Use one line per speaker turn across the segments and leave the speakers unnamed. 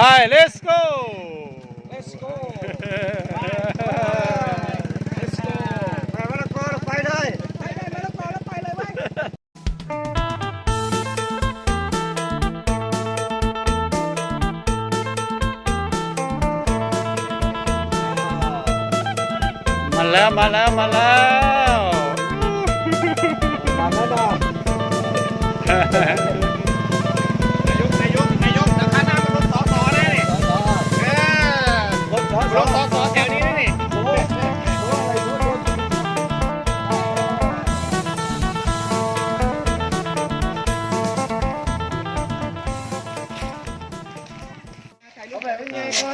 ไป let's go
Let's go Let's go ไปมะละกอเราไปได้
ไปเลยมะละกอแล้วไปเลยเว้ย
มาแล้วมาแล้วมาแล้ว
มาแล้วดอก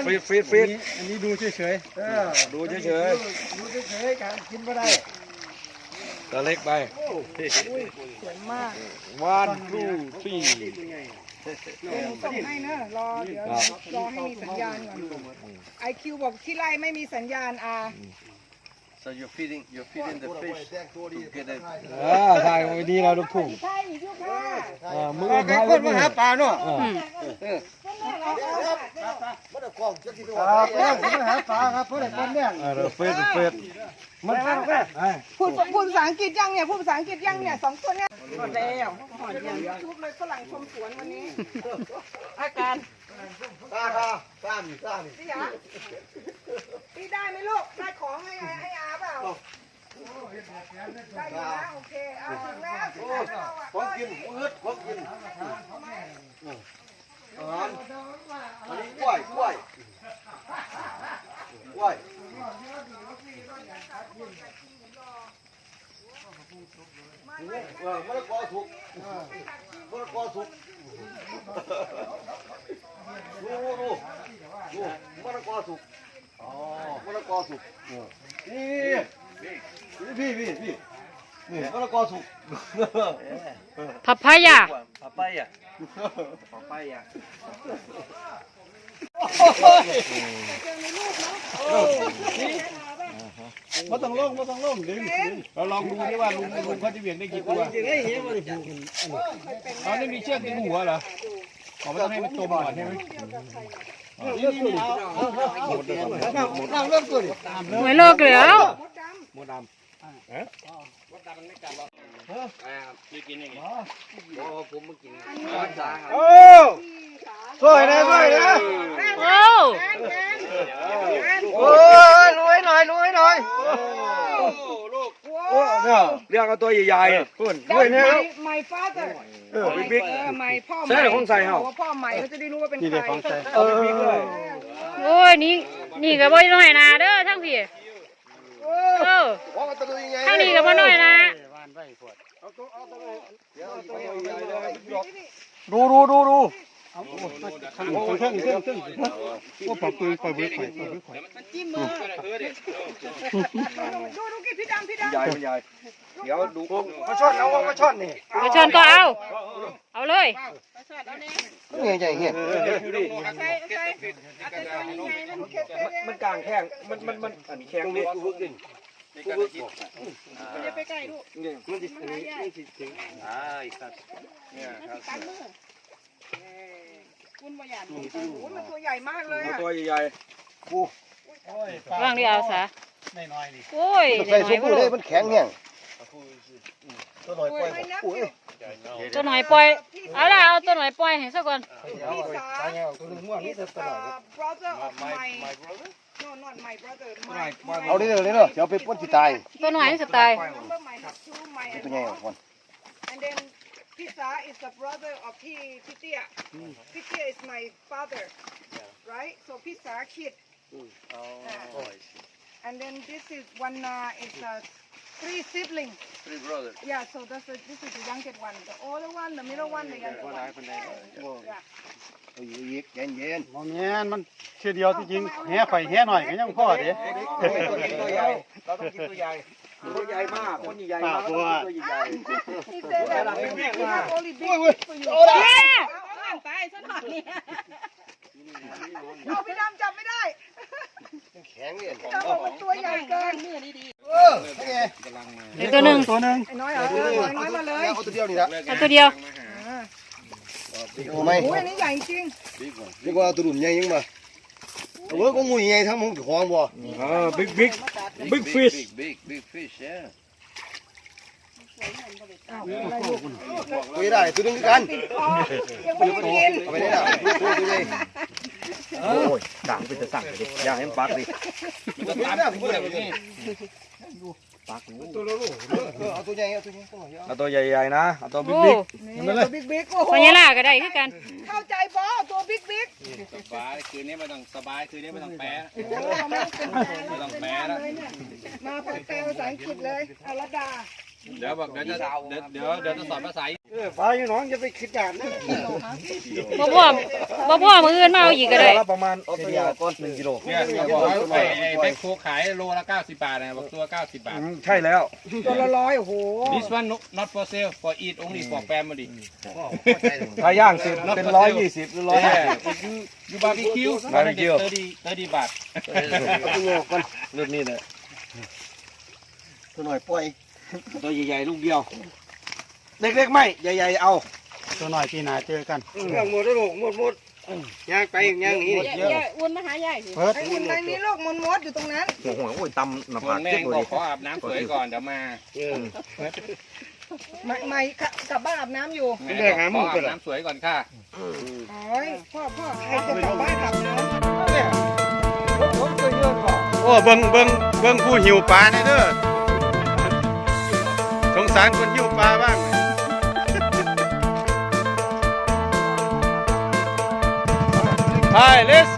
ฟีดฟีดฟีด
อันนี้ดูเฉยๆเออ
ดูเฉย
ดูเฉยๆการกินไม่ได้
ๆตัวเล็กไป
สวยมาก
วันทูทรี
ส่งให้เนอะรอเดี๋ยวรอให้มีสัญญาณก่อนไอคิวบอกที่ไร่ไม่มีสัญญาณอะ
So you're feeding you're feeding the fish to get it.
อ่าถ่ายมาดีเราลูกทุ่ง
ใช่ยุคค่ะ
อ่ามือ
ใคร
ถ่าย
คนมาหาปลาเนาะ
อ่า
ครับแล้วผมมาหาปลาครับเพื่อนคนเนี่ย
อ่าเราฟีดฟีด
มันฟังแค่
พูดพูดภาษาอังกฤษยังเนี่ยพูดภาษาอังกฤษยังเนี่ยสองคนเนี่ยหมดแล้วหอดยังทุบเลยฝรั่งชมสวนวันนี้อาการ
ตาค่ะตามีตามี
พี่ยาพี่ได้ไหมลูก ได้ของให้ให้อาเปล่า ได้อยู่นะโอเคเอาถึงแล้วถึงแล้วเราอะ
ของกินมืดของกินอาหารอันนี้กล้วยกล้วยกล้วยเออมะละกอสุกมะละกอสุกดูดูดูมะละกอสุกอ๋อมะละ กอสุกนี่นี่พี่พี่พี่นี่มะละกอสุก
papaya
Papaya. Papaya.
ไม่ต้องลงไม่ต้องลงดึงเราลองดูดิว่าลุงลุงเขาจะเบี่ยงได้กี่ตัวอ๋อนี่มีเชือกดึงหัวเหรออ๋อไม่ต้องให้มันจมก่อนใช่ไหม นี่นี่เอาเอาเอาหมดเลยหมด
นั่งเริ่มต้น
ไม่เลิกแล้ว
หมดดำ
โอ้สวยนะสวยนะ
โอ้
โอ้ยรวยหน่อยรวยหน่อยโอ้เนี่ย
เรียกเอาตัวใหญ่ๆคุณ
รวยเนี่ย
เอ
อบิ๊ก
เออไมพ่อ
ใช่เหรอของใส่เหรอ
พ่อใหม่เขาจะได้รู้ว่าเป็นใคร
เออ
โอ้ยนี่นี่ก็บ่น้อยนะเด้อทั้งพี่เออ
ว่า มันตัวยังไง
ทั้งนี้ก็บ่น้อยนะ
ดูดูดูดู
จิ้มมือดูดูกี่พี่ดำพี่ดำ
ใหญ่ใหญ่เดี๋ยวดู
มาช่อนเอามาช่อนนี่
กระชอนก็เอา เอาเลย
เงี้ยใหญ่เงี้ย
ใส่ใส่อาจจะตัวยังไงแล้วมันเค็ดเค็ด
มันกลางแข้งมันมันมันอันแข็งดิ
จะไปใกล้ดู
Ah, está.
ตันมือ คุณประหยัดโอ้ยมันตัวใหญ่มากเลยอะ
ตัวใหญ่
วางดิเอาซะโอ้ย
ใส่
น้
ซุ
อย
ป
บ่
เล
ลู
ย
ก
มันแข็งเงี้ยตัวหน่อยปล่อย
ไม่นับ
อุ้ย
อยู่
ตัวหน่อยปล่อยเอาล่ะเอาตัวหน่อยปล่อยให้ซะก่อน
พี่สา
ตัวนึงม่วงนี่
is
จะ
uh
ตลอด
brother of my no not my brother my
เอาดิเลยเนาะเดี๋ยวไปป้นสิตาย
ตัวหน่อยนี่สไตล์
remember my have two my
ตัวใหญ่ก่อน
and then Pisa is the brother of P Pitia Pitia is my father right so Pisa kid and then this is one uh, is uh, three siblings
Three brothers.
yeah so that's the, this is the youngest one the older one the middle one the younger one yeah
เอาอยู่อีกเย็นเย็น
มองเงี้ยมันเชื่อเดียวที่จริงแห่ไฟแห่หน่อยก็ยังพอเด้
ตัวกินตัวใหญ่เราต้องกินตัวใหญ่ ตัวใหญ่มากคนใหญ่มากตัวใหญ่
he said that we have only big for you อ่านตายซะหน่อยเนี่ยเอาพี่ดำจับไม่ได้
แข็งเงี้ย
พี่ดำบอกว่าตัวใหญ่เกิน
เออไง
เดี๋ยวตัวหนึ่ง
ตัวหนึ่ง
ไอ้น้อยเอาเลยน้อยมาเลย
เอาตัวเดียวนี่ละ
เอาตัวเดียว
โอ้ไม่
โอ้ยอันนี้ใหญ่จริง
นี่ว่าตัวดุนใหญ่ยังบ่เอา เว้ยก็งูใหญ่ทั้งมึงของบ่
บิ๊กบิ๊ก
Big fish. Big, big, big fish, yeah.
ไม่ได้ตัวนึงกัน
อ๋อยังไม่ได้กิน
เอาไปได้ละตัวตัวใหญ่
โอ้ยด่างเป็นจะสั่งดิอย่าให้มันปักดิ
มันตามกูเลย นี่
ปักหนู
เอาตัวใหญ่เอาตัวใหญ่ตัวใหญ่
เอาตัวใหญ่ๆนะเอาตัว
โอ้
บิ๊ก
นี่ตัวบิ๊กบิ๊กโอ้โห
พญานาคก็ได้คือกัน
เข้าใจบอตัวบิ๊กบิ๊ก
สบายคืนนี้ไม่ต้องสบายคืนนี้ไม่ต้องแปะ
โอ้โหไม่ต้องเป็นแปล
ไม่ต้อง
เป็น
แปล
หน้า
แล้ว
เลยเนี่ยมาแปลแปลภาษาอังกฤษเลยอารัดดา
เดี๋ยวบอกเดี๋ยวจะเดี๋ยวเดี๋ยวเดี๋ยวจะสอนภาษา
ปลาอยู่น้องจะไปคิดการนะ
บ่พ่อบ่พ่อมืออื่นมาเอาอีกก็ได้
ประมาณเอาตัวใหญ่ก้อนหนึ่งกิโล
เนี่ยบอกว่าไอ้ไอ้แบ็คโคขายโลละ90บาทนะบอกตัว90บาท
ใช่แล้ว
ตัวละร้อยโอ้โห
This one no- not for sale for eat only for family
ถ้าย่างเสร็จเป็นร้อยยี่สิบหรือร้อยห้า
Yeah if you you barbecue
Barbecue
30 30บาท
ตัวใหญ่ก่อน
รุ่นนี้เลย
ตัวหน่อยปล่อย
ตัวใหญ่ๆลูกเดียว เล็กๆไม่ใหญ่ๆเอา
ตัวหน่อยปีหน้าเจอกัน
หมดแล้วหมดหมดย่างไปย่างนี้
อย่าวนมาหายายสิ
เพิด
ไอ้อุ่นในนี้ลูกมนมดอยู่ตรงนั้น
หัวหัวโอ้ยตำหน้า
ส่ว
ผานก
แม่
เจ็บ
ง
เล
บอก
ย
ขออาบน้ำสวยก่อนเดี๋ยวมา
ไม่ไม่กลับบ้านอาบน้ำอยู่
แม่บอกขออาบน้ำสวยก่อนค่ะ
โอ้ยพ่อพ่อใครจะกลับบ้านอาบน้ำ
โอ้เบิ่งเบิ่งเบิ่งผู้หิวปลาในเด้อสง สารคนหิวปลาบ้างไป let's